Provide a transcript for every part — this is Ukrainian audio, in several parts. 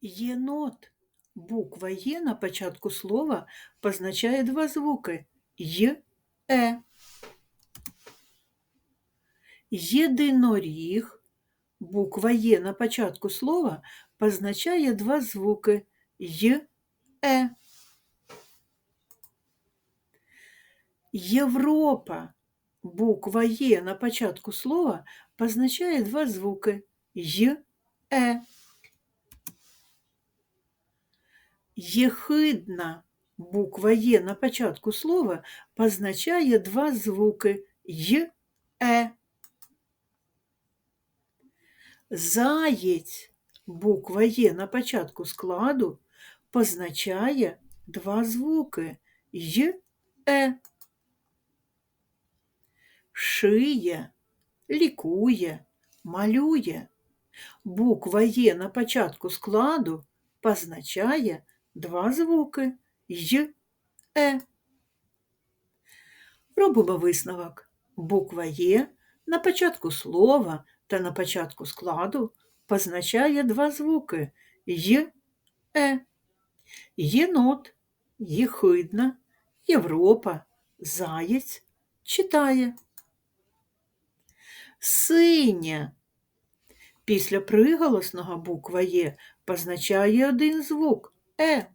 Єнот. Буква Є на початку слова позначає два звуки Й, Е. Єдиноріг. Буква Є на початку слова позначає два звуки Й, Е. Європа. Буква Є на початку слова позначає два звуки Й, Е. Єхидна. Буква Є на початку слова позначає два звуки Й, Е. Заєць. Буква Є на початку складу позначає два звуки Й, Е. Шиє, лікує, малює. Буква Є на початку складу позначає два звуки Й, Е. Робимо висновок. Буква Є на початку слова та на початку складу позначає два звуки Й, Е. Єнот, єхидна, Європа, заєць читає. Синя. Після приголосного буква Є позначає один звук Е.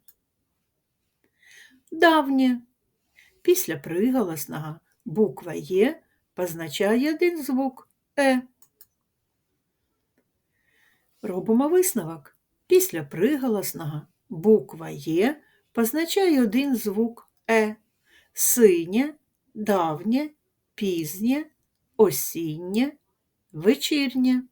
Давнє. Після приголосного буква Є позначає один звук Е. Робимо висновок. Після приголосного буква Є позначає один звук Е. Синє, давнє, пізнє, осіннє, вечірнє.